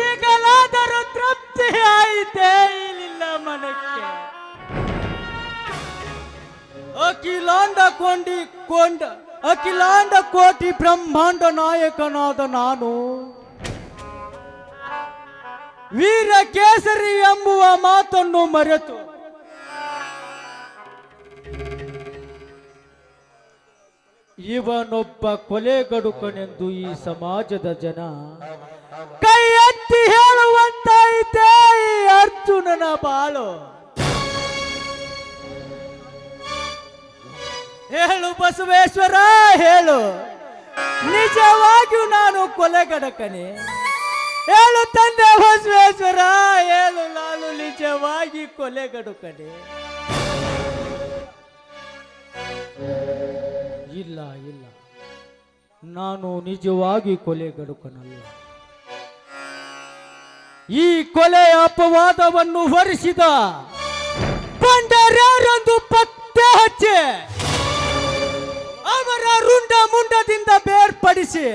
ಈಗಲಾದರೂ ತೃಪ್ತಿ ಆಯಿತೇ ಇಲ್ಲ ಮನಕ್ಕೆ. ಅಖಿಲಾಂಡ ಕೊಂಡಿ ಕೊಂಡ, ಅಖಿಲಾಂಡ ಕೋಟಿ ಬ್ರಹ್ಮಾಂಡ ನಾಯಕನಾದ ನಾನು. ವೀರ ಕೇಸರಿ ಎಂಬುವ ಮಾತನ್ನು ಮರೆತು ಇವನೊಬ್ಬ ಕೊಲೆಗಡುಕನೆಂದು ಈ ಸಮಾಜದ ಜನ ಕೈ ಎತ್ತಿ ಹೇಳುವಂತೈತೆ ಅರ್ಜುನನ ಬಾಳು. ಹೇಳು ಬಸವೇಶ್ವರ, ಹೇಳು. ನಿಜವಾಗಿಯೂ ನಾನು ಕೊಲೆಗಡಕನೆ. ಹೇಳು ತಂದೆ ಬಸವೇಶ್ವರ, ಹೇಳು ನಾನು ನಿಜವಾಗಿ ಕೊಲೆಗಡುಕನೆ. ಇಲ್ಲ ಇಲ್ಲ. ನಾನು ನಿಜವಾಗಿ ಕೊಲೆಗಡುಕನಲ್ಲ ಈ ಕೊಲೆ ಅಪವಾದವನ್ನು ಹೊರಿಸಿದ ಬಂಡರ್ಯಾರೊಂದು ಪತ್ತೆ ಹಚ್ಚೆ ಅವರ ರುಂಡ ಮುಂಡದಿಂದ ಬೇರ್ಪಡಿಸಿ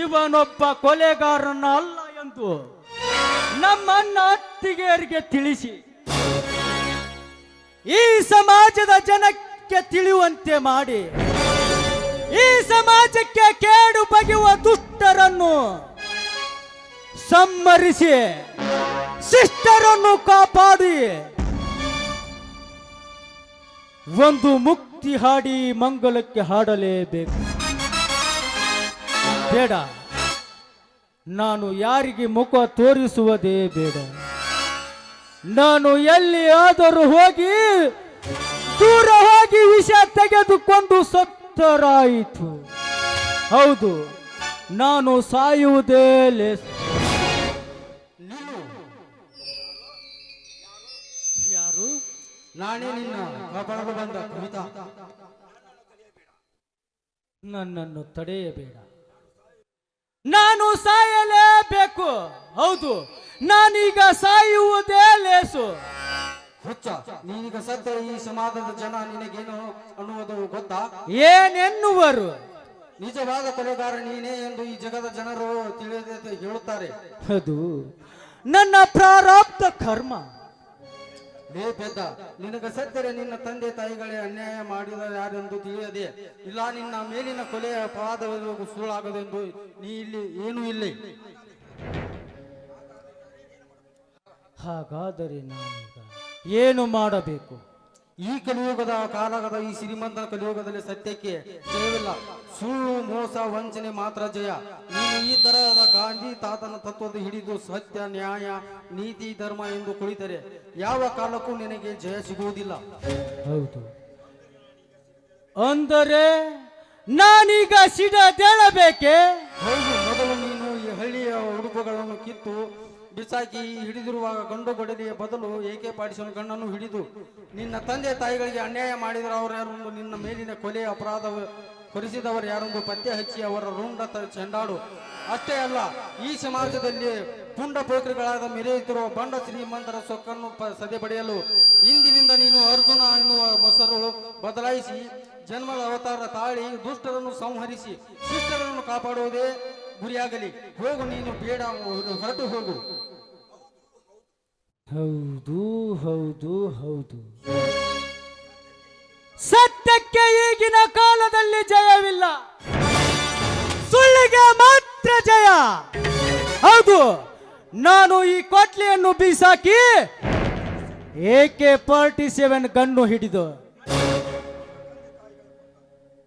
ಇವನೊಬ್ಬ ಕೊಲೆಗಾರನ ಅಲ್ಲ ಎಂದು ನಮ್ಮನ್ನ ಅತ್ತಿಗೆಯರಿಗೆ ತಿಳಿಸಿ. ಈ ಸಮಾಜದ ಜನಕ್ಕೆ ತಿಳಿಯುವಂತೆ ಮಾಡಿ. ಈ ಸಮಾಜಕ್ಕೆ ಕೇಡು ಬಗೆಯುವ ದುಷ್ಟರನ್ನು ಸಮ್ಮರಿಸಿ ಶಿಷ್ಟರನ್ನು ಕಾಪಾಡಿ. ಒಂದು ಮುಕ್ತಿ ಹಾಡಿ ಮಂಗಲಕ್ಕೆ ಹಾಡಲೇಬೇಕು. ಬೇಡ, ನಾನು ಯಾರಿಗೆ ಮುಖ ತೋರಿಸುವುದೇ ಬೇಡ. ನಾನು ಎಲ್ಲಿಯಾದರೂ ಆದರೂ ಹೋಗಿ ದೂರ ಹೋಗಿ ವಿಷ ತೆಗೆದುಕೊಂಡು ಸತ್ತರಾಯಿತು. ಹೌದು ನಾನು ಸಾಯುವುದೇ ಲೇಸ್ ಯಾರು? ನಾನೇ ನಿನ್ನ ಬಂದ ಕವಿತಾ. ನನ್ನನ್ನು ತಡೆಯಬೇಡ. ನಾನು ಸಾಯಲೇಬೇಕು. ಹೌದು ನಾನೀಗ ಸಾಯುವುದೇ ಲೇಸು. ಹುಚ್ಚ ನೀನೀಗ ಸದ್ಯ ಈ ಸಮಾಜದ ಜನ ನಿನಗೇನು ಅನ್ನುವುದು ಗೊತ್ತಾ? ಏನೆನ್ನುವರು? ನಿಜವಾದ ಕೊಲೆಗಾರ ನೀನೇ ಎಂದು ಈ ಜಗದ ಜನರು ತಿಳಿದ ಹೇಳುತ್ತಾರೆ. ಅದು ನನ್ನ ಪ್ರಾರಬ್ಧ ಕರ್ಮ. ಲೇ ಪೆದ್ದ, ನಿನಗ ಸತ್ತರೆ ನಿನ್ನ ತಂದೆ ತಾಯಿಗಳೇ ಅನ್ಯಾಯ ಮಾಡಿದ ಯಾರೆಂದು ತಿಳಿಯದೆ, ಇಲ್ಲ, ನಿನ್ನ ಮೇಲಿನ ಕೊಲೆಯ ಅಪವಾದ ಸುಳ್ಳಾಗದೆಂದು ನೀ ಇಲ್ಲಿ ಏನೂ ಇಲ್ಲ. ಹಾಗಾದರೆ ನಾನೀಗ ಏನು ಮಾಡಬೇಕು? ಈ ಕಲಿಯುಗದ ಕಾಲಗದ ಈ ಶ್ರೀಮಂತ ಕಲಿಯುಗದಲ್ಲಿ ಸತ್ಯಕ್ಕೆ ಜಯವಿಲ್ಲ. ಸುಳ್ಳು ಮೋಸ ವಂಚನೆ ಮಾತ್ರ ಜಯ. ನೀನು ಈ ತರಹದ ಗಾಂಧಿ ತಾತನ ತತ್ವದ ಹಿಡಿದು ಸತ್ಯ ನ್ಯಾಯ ನೀತಿ ಧರ್ಮ ಎಂದು ಕುಳಿತರೆ. ಯಾವ ಕಾಲಕ್ಕೂ ನಿನಗೆ ಜಯ ಸಿಗುವುದಿಲ್ಲ. ಹೌದು. ಅಂದರೆ ನಾನೀಗ ಸಿಡದೇಳಬೇಕೆ? ಹೌದು ಮೊದಲು ನೀನು ಈ ಹಳ್ಳಿಯ ಉಡುಪುಗಳನ್ನು ಕಿತ್ತು ಬಿಸಾಕಿ ಹಿಡಿದಿರುವಾಗ ಗಂಡು ಗೊಡಲಿಯ ಬದಲು ಏಕೆ ಪಾಡಿಸಲು ಗಂಡನ್ನು ಹಿಡಿದು? ನಿನ್ನ ತಂದೆ ತಾಯಿಗಳಿಗೆ ಅನ್ಯಾಯ ಮಾಡಿದರೆ ಅವರು ಯಾರೊಂದು? ನಿನ್ನ ಮೇಲಿನ ಕೊಲೆ ಅಪರಾಧ ಕೊರಿಸಿದವರು ಯಾರೊಂದು? ಪತ್ತೆ ಹಚ್ಚಿ ಅವರ ರುಂಡ ಚೆಂಡಾಡು. ಅಷ್ಟೇ ಅಲ್ಲ, ಈ ಸಮಾಜದಲ್ಲಿ ಪುಂಡ ಪೋಖ್ರಿಗಳಾದ ಮೆರೆಯುತ್ತಿರುವ ಬಂಡ ಶ್ರೀಮಂತರ ಸೊಕ್ಕನ್ನು ಸದೆ ಪಡೆಯಲು ಇಂದಿನಿಂದ ನೀನು ಅರ್ಜುನ ಎನ್ನುವ ಮೊಸರು ಬದಲಾಯಿಸಿ ಜನ್ಮದ ಅವತಾರ ತಾಳಿ ದುಷ್ಟರನ್ನು ಸಂಹರಿಸಿ ಶಿಷ್ಟರನ್ನು ಕಾಪಾಡುವುದೇ ಗುರಿಯಾಗಲಿ. ಹೋಗು ನೀನು ಬೇಡ ಹೊರಟು ಹೋಗು. ಹೌದು ಹೌದು ಹೌದು. ಸತ್ಯಕ್ಕೆ ಈಗಿನ ಕಾಲದಲ್ಲಿ ಜಯವಿಲ್ಲ. ಸುಳ್ಳಿಗೆ ಮಾತ್ರ ಜಯ. ಹೌದು ನಾನು ಈ ಕೊಟ್ಲಿಯನ್ನು ಬೀಸಾಕಿ ಕೆ ಫಾರ್ಟಿ ಸೆವೆನ್ ಗನ್ನು ಹಿಡಿದು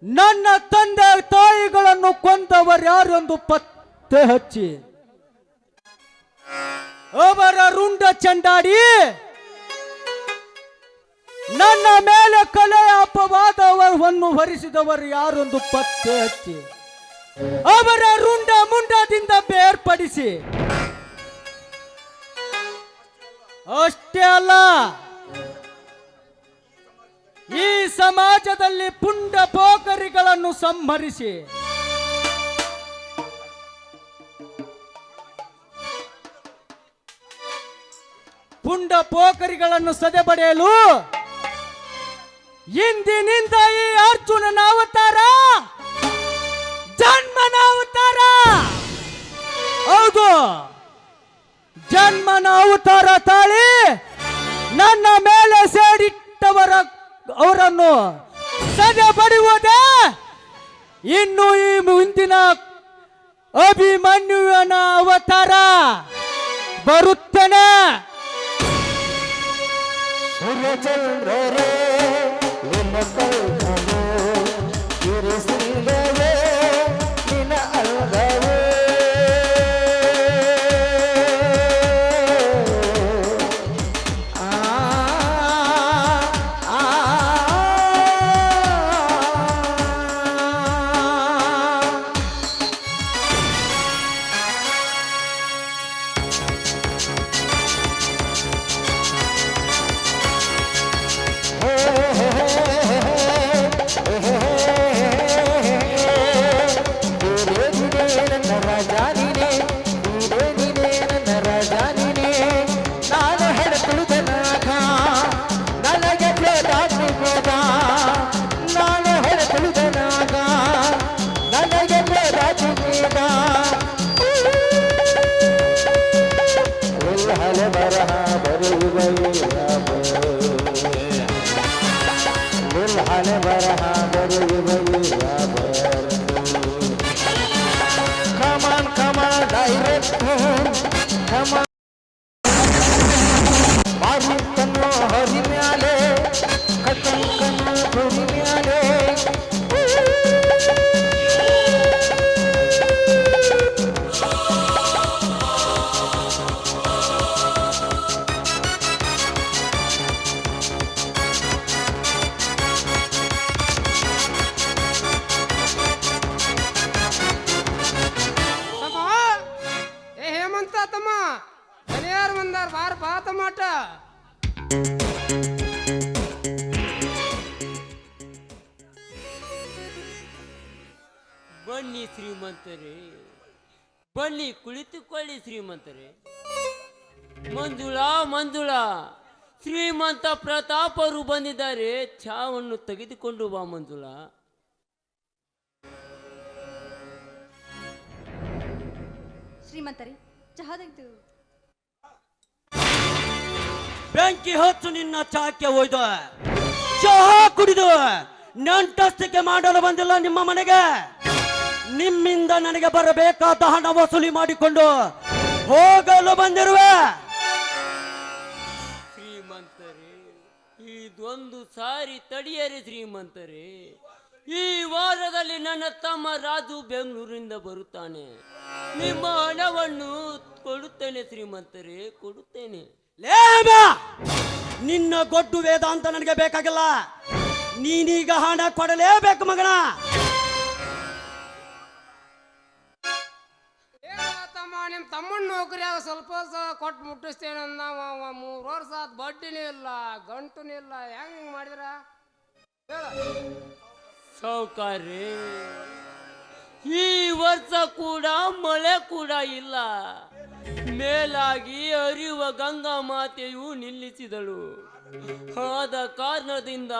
ನನ್ನ ತಂದೆ ತಾಯಿಗಳನ್ನು ಕೊಂದವರು ಯಾರೊಂದು ಪತ್ತೆ ಹಚ್ಚಿ? ಅವರ ರುಂಡ ಚಂಡಾಡಿ? ನನ್ನ ಮೇಲೆ ಕಲೆಯ ಅಪವಾದವನ್ನು ಹೊರಿಸಿದವರು ಯಾರೊಂದು ಪತ್ತೆ ಹಚ್ಚಿ? ಅವರ ರುಂಡ ಮುಂಡದಿಂದ ಬೇರ್ಪಡಿಸಿ? ಅಷ್ಟೇ ಅಲ್ಲ. ಈ ಸಮಾಜದಲ್ಲಿ ಪುಂಡ ಪೋಕರಿಗಳನ್ನು ಸಂಹರಿಸಿ. ಪುಂಡ ಪೋಕರಿಗಳನ್ನು ಸದೆಬಡೆಯಲು ಇಂದಿನಿಂದ ಈ ಅರ್ಜುನನ ಅವತಾರ, ಜನ್ಮನ ಅವತಾರ. ಹೌದು, ಜನ್ಮನ ಅವತಾರ ತಾಳಿ ನನ್ನ ಮೇಲೆ ಸೇರಿಟ್ಟ ಪೋಕರಿಗಳನ್ನು ಸದೆ ಬಡಿಯುವುದೇ ಇನ್ನು ಈ ಮುಂದಿನ ಅಭಿಮನ್ಯುವನ ಅವತಾರ. ಬರುತ್ತೇನೆ. ಸೂರ್ಯಚಂದ್ರರೇ ನಿನ್ನ ಕಲ್ಪನೆ ಬರೆಯುವ ತಮ್ಮಾಟ ಬನ್ನಿ ಶ್ರೀಮಂತರೇ ಬನ್ನಿ ಕುಳಿತುಕೊಳ್ಳಿ ಶ್ರೀಮಂತರೇ. ಮಂಜುಳಾ ಮಂಜುಳಾ ಶ್ರೀಮಂತ ಪ್ರತಾಪರು ಬಂದಿದ್ದಾರೆ. ಚಾವನ್ನು ತೆಗೆದುಕೊಂಡು ಬಾ ಮಂಜುಳಾ. ಶ್ರೀಮಂತರೇ ಚಹಾ ತೆಗೆದು ಬೆಂಕಿ ಹಚ್ಚು ನಿನ್ನ ಚಾಕೆ ಒಯ್ದು. ಚಹಾ ಕುಡಿದು ನಂಟಸ್ತಿಕೆ ಮಾಡಲು ಬಂದಿಲ್ಲ ನಿಮ್ಮ ಮನೆಗೆ. ನಿಮ್ಮಿಂದ ನನಗೆ ಬರಬೇಕಾದ ಹಣ ವಸೂಲಿ ಮಾಡಿಕೊಂಡು ಹೋಗಲು ಬಂದಿರುವೆ. ಶ್ರೀಮಂತರೇ, ಇದೊಂದು ಸಾರಿ ತಡಿಯರಿ ಶ್ರೀಮಂತರೇ. ಈ ವಾರದಲ್ಲಿ ನನ್ನ ತಮ್ಮ ರಾಜು ಬೆಂಗಳೂರಿಂದ ಬರುತ್ತಾನೆ. ನಿಮ್ಮ ಹಣವನ್ನು ಕೊಡುತ್ತೇನೆ ಶ್ರೀಮಂತರೇ, ಕೊಡುತ್ತೇನೆ. ಲೇಮ ನಿನ್ನ ಗೊಡ್ಡು ವೇದಾಂತ ನನಗೆ ಬೇಕಾಗಿಲ್ಲ. ನೀನೀಗ ಹಣ ಕೊಡಲೇಬೇಕು ಮಗನ. ತಮ್ಮ ನಿಮ್ಮ ತಮ್ಮನ ನೌಕರಿಯಾಗ ಸ್ವಲ್ಪ ಕೊಟ್ಟು ಮುಟ್ಟಿಸ್ತೇನೆ ಅಂದ ಅವ ಮೂರು ವರ್ಷ ಆದ ಬಡ್ಡಿನೂ ಇಲ್ಲ ಗಂಟುನೂ ಇಲ್ಲ ಹೆಂಗ್ ಮಾಡಿದ್ರ? ಸೌಕರಿ ಈ ವರ್ಷ ಕೂಡ ಮಳೆ ಕೂಡ ಇಲ್ಲ. ಮೇಲಾಗಿ ಅರಿಯುವ ಗಂಗಾ ಮಾತೆಯು ನಿಲ್ಲಿಸಿದಳು. ಆದ ಕಾರಣದಿಂದ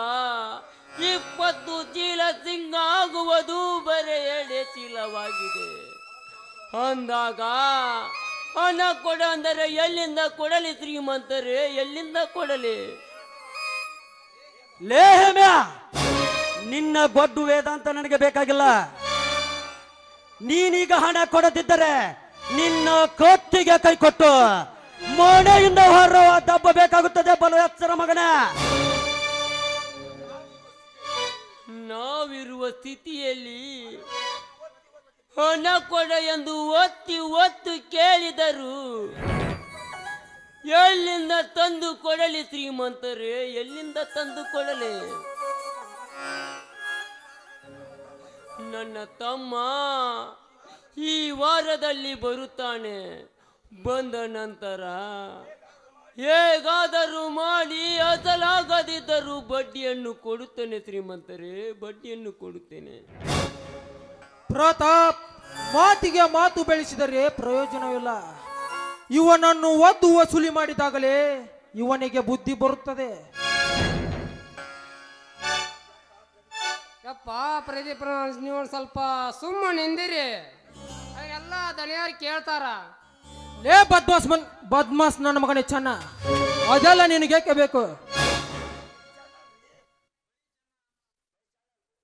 ಇಪ್ಪತ್ತು ಚೀಲ ಸಿಂಗ ಆಗುವುದು ಬರೇ ಚೀಲವಾಗಿದೆ. ಅಂದಾಗ ಹಣ ಕೊಡ ಅಂದರೆ ಎಲ್ಲಿಂದ ಕೊಡಲಿ ಶ್ರೀಮಂತರೇ, ಎಲ್ಲಿಂದ ಕೊಡಲಿ? ನಿನ್ನ ಗೊಡ್ಡು ವೇದಾಂತ ನನಗೆ ಬೇಕಾಗಿಲ್ಲ. ನೀನೀಗ ಹಣ ಕೊಡದಿದ್ದರೆ ನಿನ್ನ ಕೊತ್ತಿಗೆ ಕೈ ಕೊಟ್ಟು ಮನೆಯಿಂದ ಹೊರ ದಬ್ಬ ಬೇಕಾಗುತ್ತದೆ ಬಲು ಎಚ್ಚರ ಮಗನ. ನಾವಿರುವ ಸ್ಥಿತಿಯಲ್ಲಿ ಹಣ ಕೊಡ ಎಂದು ಒತ್ತಿ ಒತ್ತು ಕೇಳಿದರು ಎಲ್ಲಿಂದ ತಂದು ಕೊಡಲಿ ಶ್ರೀಮಂತರೇ? ಎಲ್ಲಿಂದ ತಂದು ಕೊಡಲಿ? ನನ್ನ ತಮ್ಮ ಈ ವಾರದಲ್ಲಿ ಬರುತ್ತಾನೆ. ಬಂದ ನಂತರ ಹೇಗಾದರೂ ಮಾಡಿ ಅಸಲಾಗದಿದ್ದರೂ ಬಡ್ಡಿಯನ್ನು ಕೊಡುತ್ತೇನೆ ಶ್ರೀಮಂತರೇ ಬಡ್ಡಿಯನ್ನು ಕೊಡುತ್ತೇನೆ. ಪ್ರತಾಪ್ ಮಾತಿಗೆ ಮಾತು ಬೆಳೆಸಿದರೆ ಪ್ರಯೋಜನವಿಲ್ಲ. ಇವನನ್ನು ಒದ್ದು ವಸೂಲಿ ಮಾಡಿದಾಗಲೇ ಇವನಿಗೆ ಬುದ್ಧಿ ಬರುತ್ತದೆ. ಯಪ್ಪ ಪ್ರದೀಪ್ ನೀವು ಸ್ವಲ್ಪ ಸುಮ್ಮನೆ ನಿಂದಿರಿ ದನಿಯಾರು ಕೇಳ್ತಾರ. ಲೇ ಬದ್ಮಾಸ್ ಮನ್ ಬದ್ಮಾಸ್ ನನ್ನ ಮಗನೇ ಚೆನ್ನ. ಅದೆಲ್ಲ ನಿನಗೇಕೆ ಬೇಕು?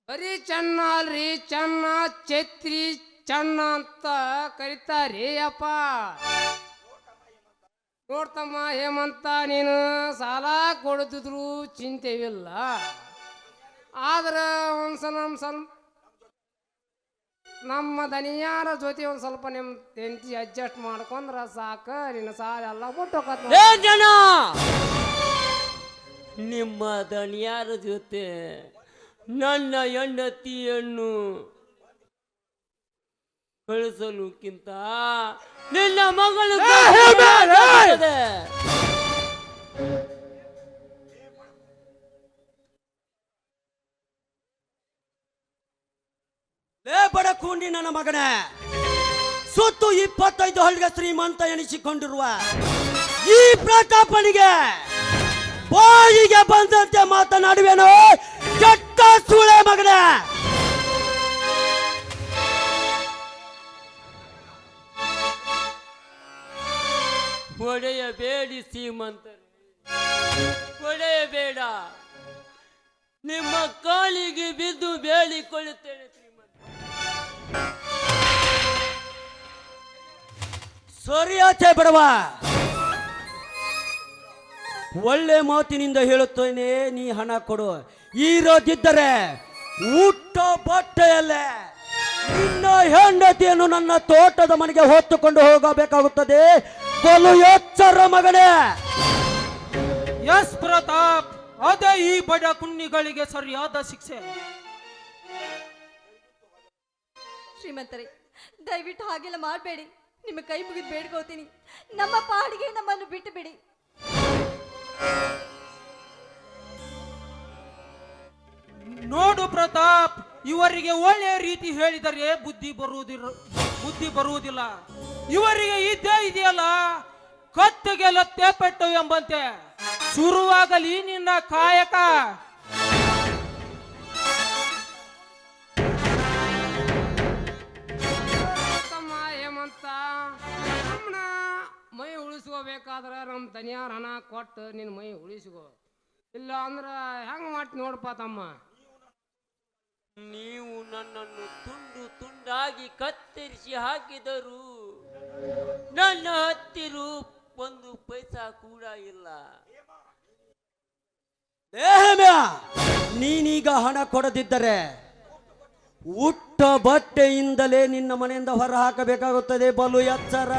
ಬರೀ ಚೆನ್ನ ಅಲ್ರಿ ಚೆನ್ನ ಛತ್ರಿ ಚನ್ನ ಅಂತ ಕರೀತಾರಿ ಅಪ್ಪ. ನೋಡ್ತಮ್ಮ ಹೇಮಂತ ನೀನು ಸಾಲ ಕೊಡ್ತಿದ್ರು ಚಿಂತೆವಿಲ್ಲ. ಆದ್ರೆ ಒಂದ್ಸಲ ನಮ್ಮ ಸ್ವಲ್ಪ ನಮ್ಮ ದನಿಯಾರ ಜೊತೆ ಒಂದು ಸ್ವಲ್ಪ ನಿಮ್ಮ ತೆಂತಿ ಅಡ್ಜಸ್ಟ್ ಮಾಡ್ಕೊಂಡ್ರ ಸಾಕ ನಿನ್ನ ಸಾಲ ಎಲ್ಲ ಏ ಜನ! ನಿಮ್ಮ ದಣಿಯಾರ ಜೊತೆ ನನ್ನ ಹೆಂಡತಿಯನ್ನು ಕಳಿಸಲುಕ್ಕಿಂತ ನಿನ್ನ ಮಗಳು ಕೂಂಡಿ ನನ್ನ ಮಗನೇ. ಸುತ್ತು ಇಪ್ಪತ್ತೈದು ಹಳ್ಳಿಗೆ ಶ್ರೀಮಂತ ಎನಿಸಿಕೊಂಡಿರುವ ಈ ಪ್ರತಾಪನಿಗೆ ಬಾಯಿಗೆ ಬಂದಂತೆ ಮಾತನಾಡುವೆನು. ಕೆಟ್ಟ ಸೂಳೆ ಮಗನೇ. ಒಡೆಯಬೇಡಿ ಶ್ರೀಮಂತರು. ಒಡೆಯಬೇಡ ನಿಮ್ಮ ಕಾಲಿಗೆ ಬಿದ್ದು ಬೇಡಿಕೊಳ್ಳುತ್ತೇನೆ. ಸರಿಯಾಚೆ ಬಿಡವ. ಒಳ್ಳೆ ಮಾತಿನಿಂದ ಹೇಳುತ್ತೇನೆ, ನೀ ಹಣ ಕೊಡು. ಇರೋದಿದ್ದರೆ ಊಟ ಬಟ್ಟೆಯಲ್ಲೇ. ನಿನ್ನ ಹೆಂಡತಿಯನ್ನು ನನ್ನ ತೋಟದ ಮನೆಗೆ ಹೊತ್ತುಕೊಂಡು ಹೋಗಬೇಕಾಗುತ್ತದೆ. ಕೊಲು ಎಚ್ಚರ ಮಗನೇ. ಎಸ್ ಪ್ರತಾಪ್, ಅದೇ ಈ ಬಡ ಕುಣ್ಣಿಗಳಿಗೆ ಸರಿಯಾದ ಶಿಕ್ಷೆ. ಶ್ರೀಮಂತರೇ, ದಯವಿಟ್ಟು ಹಾಗೆಲ್ಲ ಮಾಡಬೇಡಿ. ನಿಮ್ಮ ಕೈ ಮುಗಿದು ಬೇಡ್ಕೋತೀನಿ. ನಮ್ಮ ಪಾಡಿಗೆ ನಮ್ಮನ್ನು ಬಿಟ್ಟು ಬಿಡಿ ನೋಡು ಪ್ರತಾಪ್, ಇವರಿಗೆ ಒಳ್ಳೆಯ ರೀತಿ ಹೇಳಿದರೆ ಬುದ್ಧಿ ಬರುವುದಿಲ್ಲ ಬುದ್ಧಿ ಬರುವುದಿಲ್ಲ. ಇವರಿಗೆ ಇದ್ದೇ ಇದೆಯಲ್ಲ, ಕತ್ತಿಗೆ ಲತ್ತೆ ಪೆಟ್ಟು ಎಂಬಂತೆ. ಶುರುವಾಗಲಿ ನಿನ್ನ ಕಾಯಕ. ಉಳಿಸ್ಕೋಬೇಕಾದ್ರೆ ನಮ್ಮ ತನಿಯಾರ ಹಣ ಕೊಟ್ಟು ನಿನ್ನ ಮೈ ಉಳಿಸ್ಕೋ. ಇಲ್ಲ ಅಂದ್ರೆ ಹೆಂಗ್ ಮಾಡ್ತಿ ನೋಡಪ್ಪ ತಮ್ಮ? ನೀವು ನನ್ನನ್ನು ತುಂಡು ತುಂಡಾಗಿ ಕತ್ತರಿಸಿ ಹಾಕಿದರು ನನ್ನ ಹತ್ತಿರು ಒಂದು ಪೈಸಾ ಕೂಡ ಇಲ್ಲ. ನೀನೀಗ ಹಣ ಕೊಡದಿದ್ದರೆ ಉಟ್ಟ ಬಟ್ಟೆಯಿಂದಲೇ ನಿನ್ನ ಮನೆಯಿಂದ ಹೊರ ಹಾಕಬೇಕಾಗುತ್ತದೆ ಬಲು ಎಚ್ಚರ.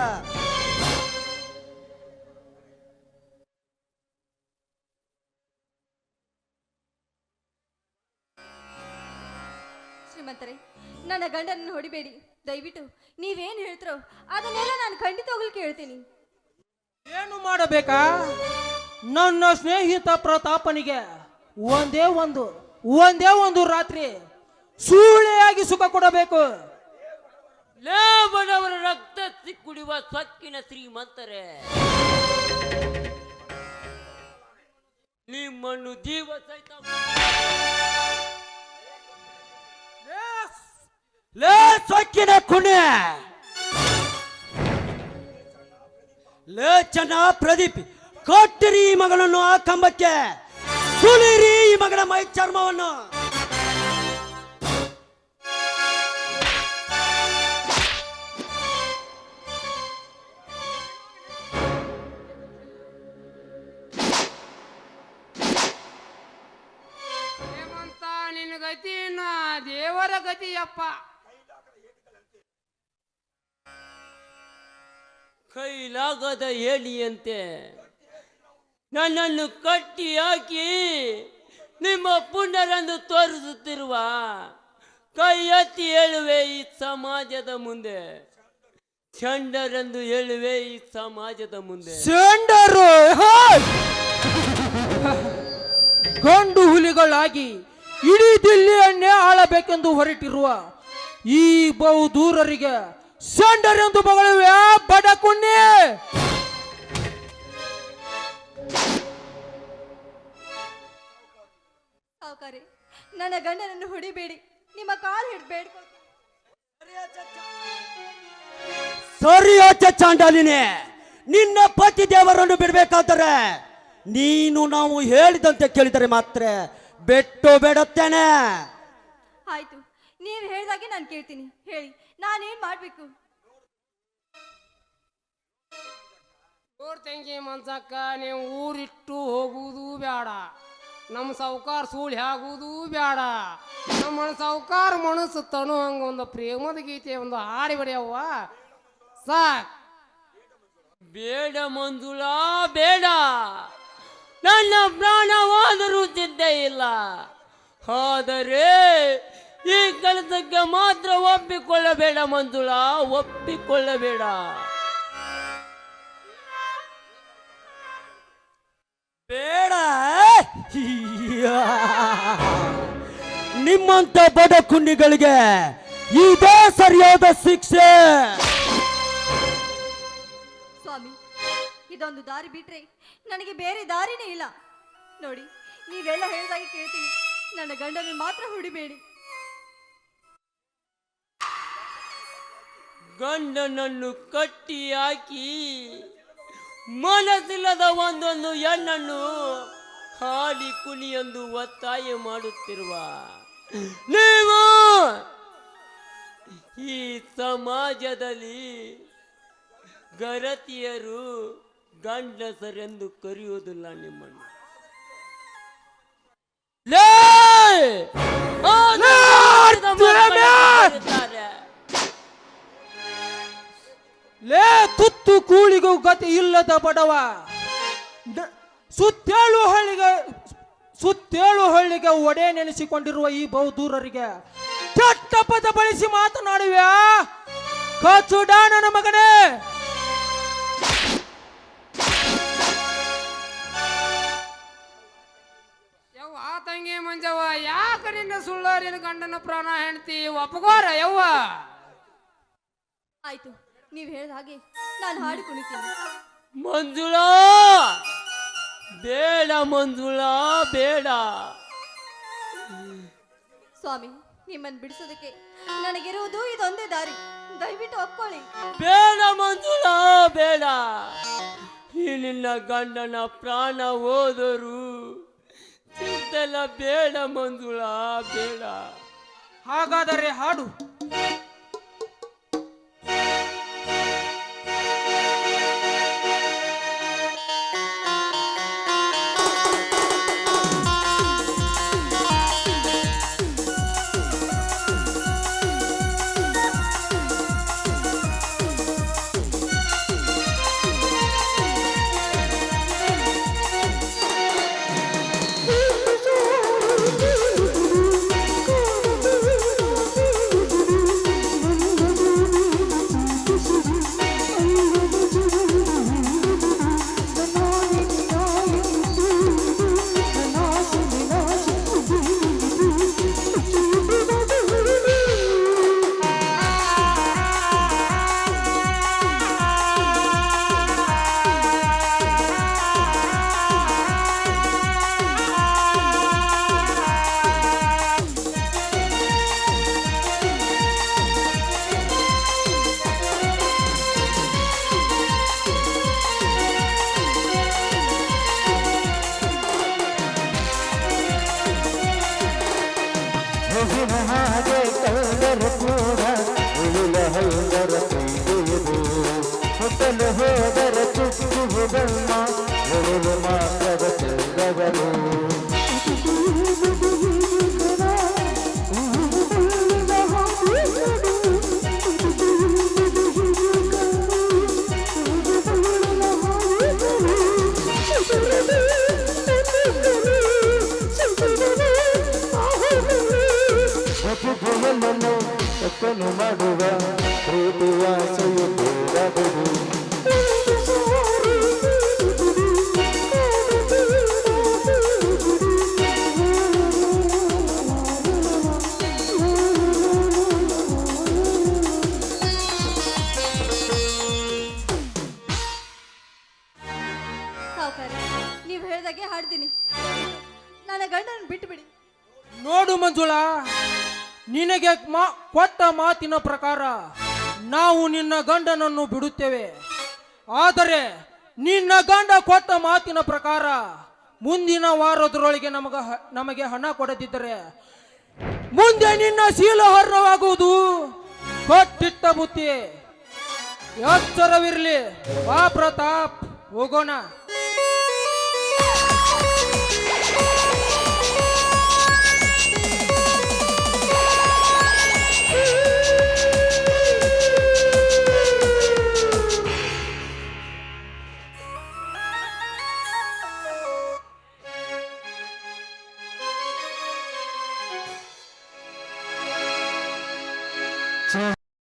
ಗಂಡನನ್ನು ಹೊಡಿಬೇಡಿ. ದಯವಿಟ್ಟು ನೀವೇನು ಹೇಳ್ತಿರೋ ಅದನ್ನೆಲ್ಲ ನಾನು ಖಂಡಿತ ಹೋಗ್ಲಿಕ್ಕೆ ಹೇಳ್ತೀನಿ ಏನು ಮಾಡಬೇಕಾ? ನನ್ನ ಸ್ನೇಹಿತ ಪ್ರತಾಪನಿಗೆ ಒಂದೇ ಒಂದು ಒಂದೇ ಒಂದು ರಾತ್ರಿ ಸೂಳೆಯಾಗಿ ಸುಖ ಕೊಡಬೇಕು. ಲೇಬನವರ ರಕ್ತ ಕುಡಿಯುವ ಸೊಕ್ಕಿನ ಶ್ರೀಮಂತರೇ. ನಿಮ್ಮನ್ನು ಜೀವ ಸಹಿತ ಲೇ ಸೊಕ್ಕಿನ ಕುಣೆ. ಲೇ ಚೆನ್ನ ಪ್ರದೀಪ್, ಕಟ್ಟಿರಿ ಈ ಮಗಳನ್ನು ಆ ಕಂಬಕ್ಕೆ. ಸುಲಿರಿ ಈ ಮಗಳ ಮೈ ಚರ್ಮವನ್ನು. ನಿನ್ನ ಗತಿ ನಾ ದೇವರ ಗತಿಯಪ್ಪ. ಕೈಲಾಗದ ಹೇಳಿಯಂತೆ ನನ್ನನ್ನು ಕಟ್ಟಿ ಹಾಕಿ ನಿಮ್ಮ ಪುಣ್ಯರನ್ನು ತೋರಿಸುತ್ತಿರುವ ಕೈ ಎತ್ತಿ ಹೇಳುವೆ ಈ ಸಮಾಜದ ಮುಂದೆ ಚಂಡರೆಂದು ಹೇಳುವೆ ಈ ಸಮಾಜದ ಮುಂದೆ ಚಂಡರು! ಗಂಡು ಹುಲಿಗಳಾಗಿ ಇಡೀ ದಿಲ್ಲಿಯನ್ನೇ ಆಳಬೇಕೆಂದು ಹೊರಟಿರುವ ಈ ಬಹು ದೂರರಿಗೆ ಸೆಂಡರೆಂದು ಬಗಳುವೆ ಬಡ ಕುಣ್ಯ ಸಾವುಕಾರೆ ನನ್ನ ಗಂಡನನ್ನು ಹೊಡಿಬೇಡಿ. ನಿಮ್ಮ ಕಾಲು ಹಿಡ್ಬೇಡ ಸರಿ ಚಾಂಡಾಲಿನೇ ನಿನ್ನ ಪತಿ ದೇವರನ್ನು ಬಿಡ್ಬೇಕಾದ್ರೆ ನೀನು ನಾವು ಹೇಳಿದಂತೆ ಕೇಳಿದರೆ ಮಾತ್ರ ಬೆಟ್ಟು ಬೇಡತ್ತೇನೆ. ಆಯ್ತು. ನೀವು ಹೇಳಿದಾಗೆ ನಾನು ಕೇಳ್ತೀನಿ. ಹೇಳಿ. ನಾನೇನ್ ಮಾಡ್ಬೇಕು? ತಂಗಿ ಮನ್ಸಕ್ಕ ನೀವು ಊರಿಟ್ಟು ಹೋಗುವುದು ಬೇಡ ನಮ್ಮ ಸಾವುಕಾರ ಸೂಳಿ ಆಗುವುದು ಬೇಡ ನಮ್ಮ ಸಾವುಕಾರ ಮನಸ್ಸು ತನು ಹಂಗ ಒಂದು ಪ್ರೇಮದ ಗೀತೆ ಒಂದು ಹಾಡಿ ಬಡಿಯವ್ವ ಸಾಕ್. ಬೇಡ ಮಂಜುಳ ಬೇಡ. ನನ್ನ ಪ್ರಾಣವಾದರೂ ಚಿಂತೆ ಇಲ್ಲ. ಆದರೆ ಈ ಕೆಲಸಕ್ಕೆ ಮಾತ್ರ ಒಪ್ಪಿಕೊಳ್ಳಬೇಡ ಮಂಜುಳ ಒಪ್ಪಿಕೊಳ್ಳಬೇಡ. ಬೇಡ. ನಿಮ್ಮಂತ ಬಡ ಕುಂಡಿಗಳಿಗೆ ಇದೇ ಸರಿಯಾದ ಶಿಕ್ಷೆ. ಸ್ವಾಮಿ ಇದೊಂದು ದಾರಿ ಬಿಟ್ರೆ ನನಗೆ ಬೇರೆ ದಾರಿನೇ ಇಲ್ಲ. ನೋಡಿ ನೀವೆಲ್ಲ ಹೇಳ್ದಾಗೆ ಕೇಳ್ತೀನಿ. ನನ್ನ ಗಂಡನ ಮಾತ್ರ ಹುಡಿಬೇಡಿ. ಗಂಡನನ್ನು ಕಟ್ಟಿ ಹಾಕಿ ಮನಸ್ಸಿಲ್ಲದ ಒಂದೊಂದು ಹೆಣ್ಣನ್ನು ಹಾಡಿ ಕುಲಿಯೊಂದು ಒತ್ತಾಯ ಮಾಡುತ್ತಿರುವ. ನೀವು ಈ ಸಮಾಜದಲ್ಲಿ ಗರತಿಯರು ಗಂಡಸರೆಂದು ಕರೆಯುವುದಿಲ್ಲ ನಿಮ್ಮನ್ನು. ಲೇ! ಲೇ ತುತ್ತು ಕೂಳಿಗೂ ಗತಿ ಇಲ್ಲದ ಬಡವ. ಸುತ್ತೇಳು ಹಳ್ಳಿಗೆ ಸುತ್ತೇಳು ಹಳ್ಳಿಗೆ ಒಡೆ ನೆನೆಸಿಕೊಂಡಿರುವ ಈ ಬಹುದೂರರಿಗೆ ಕೆಟ್ಟ ಪದ ಬಳಸಿ ಮಾತನಾಡುವ್ಯಾ ಕಚುಡಾಣನ ಮಗನೇ. ಯವ್ವ ಆ ತಂಗಿ ಮಂಜವ್ವ ಯಾಕ ನಿನ್ನ ಸುಳ್ಳೋರಿನ ಗಂಡನ ಪ್ರಾಣ ಹೆಂಡ್ತಿ? ಒಪ್ಪಗೋರ ಯವ್ವ. ಆಯ್ತು. ನೀವು ಹೇಳಿದ ಹಾಗೆ ನಾನು ಹಾಡು ಕುಣಿತೀನಿ. ಮಂಜುಳಾ! ಬೇಡ ಮಂಜುಳಾ ಬೇಡ. ಸ್ವಾಮಿ ನಿಮ್ಮನ್ನು ಬಿಡಿಸೋದಕ್ಕೆ ನನಗಿರುವುದು ಇದೊಂದೇ ದಾರಿ. ದಯವಿಟ್ಟು ಒಪ್ಕೊಳ್ಳಿ. ಬೇಡ ಮಂಜುಳಾ ಬೇಡ. ಈ ನಿನ್ನ ಗಂಡನ ಪ್ರಾಣ ಹೋದರು ಚಿಂತೆಲ್ಲ ಬೇಡ ಮಂಜುಳಾ ಬೇಡ. ಹಾಗಾದರೆ ಹಾಡು. ಪ್ರತಿಭೆಯನ್ನು ತಕ್ಕನು ಮಾಡುವ ಪ್ರೀತಿಯ ಸಾವುಕಾರ ನೀವು ಹೇಳ್ದಾಗೆ ಹಾಡ್ತೀನಿ ನನ್ನ ಗಂಡನ ಬಿಟ್ಟು ಬಿಡಿ ನೋಡು ಮಂಜುಳಾ. ನಿನಗೆ ಕೊಟ್ಟ ಮಾತಿನ ಪ್ರಕಾರ ನಾವು ನಿನ್ನ ಗಂಡನನ್ನು ಬಿಡುತ್ತೇವೆ. ಆದರೆ ನಿನ್ನ ಗಂಡ ಕೊಟ್ಟ ಮಾತಿನ ಪ್ರಕಾರ ಮುಂದಿನ ವಾರದರೊಳಗೆ ನಮಗ ನಮಗೆ ಹಣ ಕೊಡದಿದ್ದರೆ ಮುಂದೆ ನಿನ್ನ ಶೀಲ ಹರಣವಾಗುವುದು ಕೊಟ್ಟಿಟ್ಟ ಬುತ್ತಿ. ಎಚ್ಚರವಿರಲಿ. ಬಾ ಪ್ರತಾಪ್, ಹೋಗೋಣ.